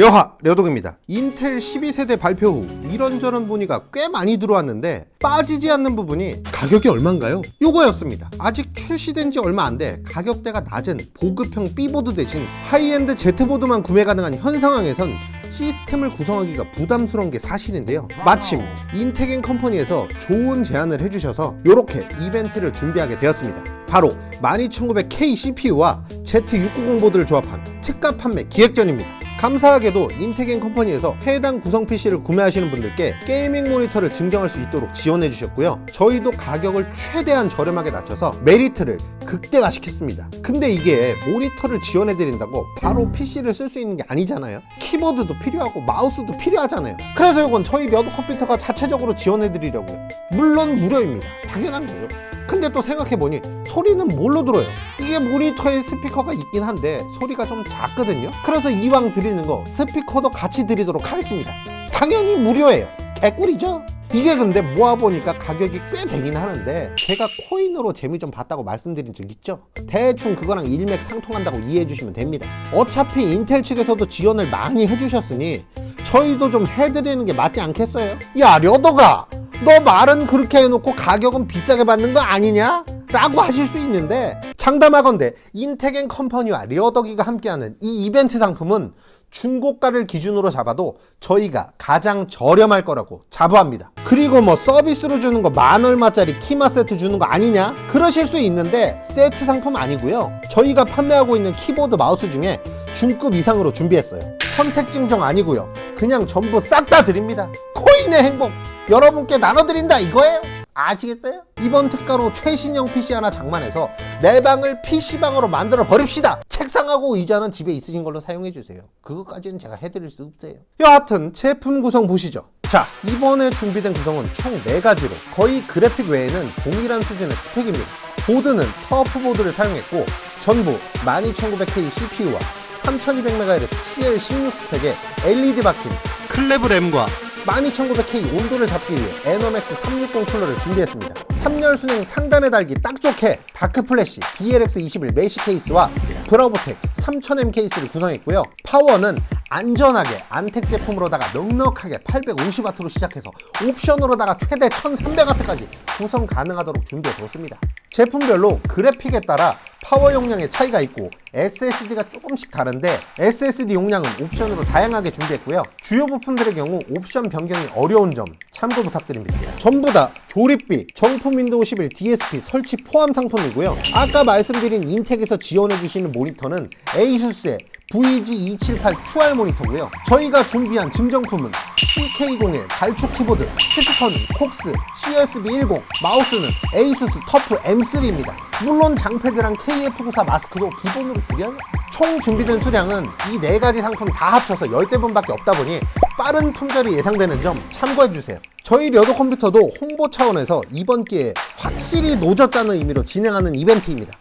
려하 려독입니다. 인텔 12세대 발표 후 이런저런 문의가 꽤 많이 들어왔는데 빠지지 않는 부분이 가격이 얼마인가요? 요거였습니다. 아직 출시된 지 얼마 안 돼 가격대가 낮은 보급형 B보드 대신 하이엔드 Z보드만 구매 가능한 현 상황에선 시스템을 구성하기가 부담스러운 게 사실인데요. 마침 인테겐 컴퍼니에서 좋은 제안을 해주셔서 이렇게 이벤트를 준비하게 되었습니다. 바로 12900K CPU와 Z690 보드를 조합한 특가 판매 기획전입니다. 감사하게도 인테겐 컴퍼니에서 해당 구성 PC를 구매하시는 분들께 게이밍 모니터를 증정할 수 있도록 지원해 주셨고요. 저희도 가격을 최대한 저렴하게 낮춰서 메리트를 극대화시켰습니다. 근데 이게 모니터를 지원해 드린다고 바로 PC를 쓸 수 있는 게 아니잖아요. 키보드도 필요하고 마우스도 필요하잖아요. 그래서 이건 저희 몇 컴퓨터가 자체적으로 지원해 드리려고요. 물론 무료입니다. 당연한 거죠. 근데 또 생각해보니 소리는 뭘로 들어요? 이게 모니터에 스피커가 있긴 한데 소리가 좀 작거든요? 그래서 이왕 드리는 거 스피커도 같이 드리도록 하겠습니다. 당연히 무료예요. 개꿀이죠? 이게 근데 모아보니까 가격이 꽤 되긴 하는데 제가 코인으로 재미 좀 봤다고 말씀드린 적 있죠? 대충 그거랑 일맥상통한다고 이해해 주시면 됩니다. 어차피 인텔 측에서도 지원을 많이 해주셨으니 저희도 좀 해드리는 게 맞지 않겠어요? 야 려더가 너 말은 그렇게 해놓고 가격은 비싸게 받는 거 아니냐? 라고 하실 수 있는데 장담하건대 인테겐 컴퍼니와 리어더기가 함께하는 이 이벤트 상품은 중고가를 기준으로 잡아도 저희가 가장 저렴할 거라고 자부합니다. 그리고 뭐 서비스로 주는 거 만 얼마짜리 키마 세트 주는 거 아니냐? 그러실 수 있는데 세트 상품 아니고요. 저희가 판매하고 있는 키보드 마우스 중에 중급 이상으로 준비했어요. 선택 증정 아니고요. 그냥 전부 싹 다 드립니다. 코인의 행복 여러분께 나눠드린다 이거예요. 아시겠어요? 이번 특가로 최신형 PC 하나 장만해서 내 방을 PC방으로 만들어 버립시다. 책상하고 의자는 집에 있으신 걸로 사용해 주세요. 그것까지는 제가 해드릴 수 없어요. 여하튼 제품 구성 보시죠. 자, 이번에 준비된 구성은 총 4가지로 거의 그래픽 외에는 동일한 수준의 스펙입니다. 보드는 터프 보드를 사용했고 전부 12900K CPU와 3200MHz CL16 스펙의 LED 박힌 클레브 램과 12900K 온도를 잡기 위해 에너맥스 360 쿨러를 준비했습니다. 3열 순행 상단에 달기 딱 좋게 다크 플래시 DLX21 메시 케이스와 브라보텍 3000M 케이스를 구성했고요. 파워는 안전하게 안텍 제품으로다가 넉넉하게 850W로 시작해서 옵션으로다가 최대 1300W까지 구성 가능하도록 준비해 뒀습니다. 제품별로 그래픽에 따라 파워 용량의 차이가 있고 SSD가 조금씩 다른데 SSD 용량은 옵션으로 다양하게 준비했고요. 주요 부품들의 경우 옵션 변경이 어려운 점 참고 부탁드립니다. 전부 다 조립비, 정품 윈도우 11 DSP 설치 포함 상품이고요. 아까 말씀드린 인텍에서 지원해 주시는 모니터는 에이수스의 VG278QR 모니터고요. 저희가 준비한 증정품은 CK01 발축 키보드, 스피커는 콕스, CSB10, 마우스는 에이수스 터프 M3입니다. 물론 장패드랑 KF94 마스크도 기본으로 드려요. 총 준비된 수량은 이 네 가지 상품 다 합쳐서 10대분밖에 없다 보니 빠른 품절이 예상되는 점 참고해 주세요. 저희 려도 컴퓨터도 홍보 차원에서 이번 기회에 확실히 노졌다는 의미로 진행하는 이벤트입니다.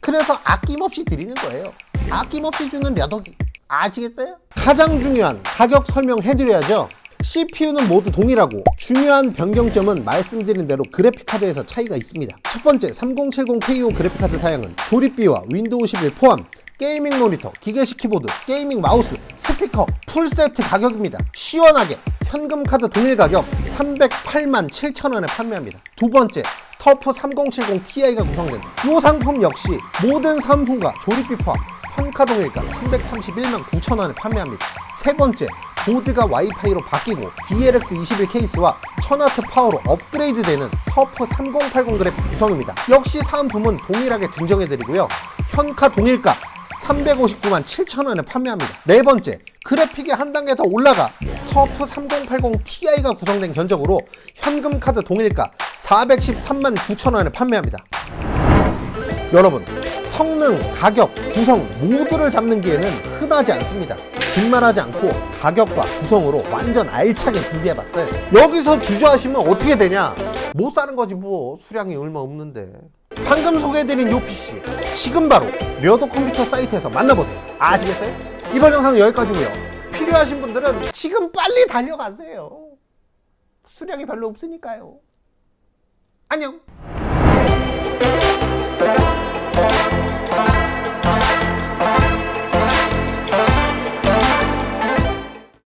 그래서 아낌없이 드리는 거예요. 아낌없이 주는 려덕이. 아시겠어요? 가장 중요한 가격 설명해드려야죠. CPU는 모두 동일하고 중요한 변경점은 말씀드린 대로 그래픽카드에서 차이가 있습니다. 첫 번째 3070KO 그래픽카드 사양은 조립비와 윈도우 11 포함 게이밍 모니터, 기계식 키보드, 게이밍 마우스, 스피커 풀세트 가격입니다. 시원하게 현금 카드 동일 가격 308만 7천 원에 판매합니다. 두 번째 터프 3070 Ti가 구성된 이 상품 역시 모든 상품과 조립비 포함 현카 동일가 331만 9천 원에 판매합니다. 세 번째, 보드가 와이파이로 바뀌고 DLX21 케이스와 1000W 파워로 업그레이드되는 터프 3080 그래픽 구성입니다. 역시 상품은 동일하게 증정해드리고요. 현카 동일가 359만 7천 원에 판매합니다. 네 번째, 그래픽이 한 단계 더 올라가 터프 3080 Ti가 구성된 견적으로 현금 카드 동일가 413만 9천 원에 판매합니다. 여러분, 성능, 가격, 구성 모두를 잡는 기회는 흔하지 않습니다. 빈말하지 않고 가격과 구성으로 완전 알차게 준비해봤어요. 여기서 주저하시면 어떻게 되냐? 못 사는 거지 뭐 수량이 얼마 없는데. 방금 소개해드린 요 PC 지금 바로 려도 컴퓨터 사이트에서 만나보세요. 아시겠어요? 이번 영상은 여기까지고요. 필요하신 분들은 지금 빨리 달려가세요. 수량이 별로 없으니까요. 안녕.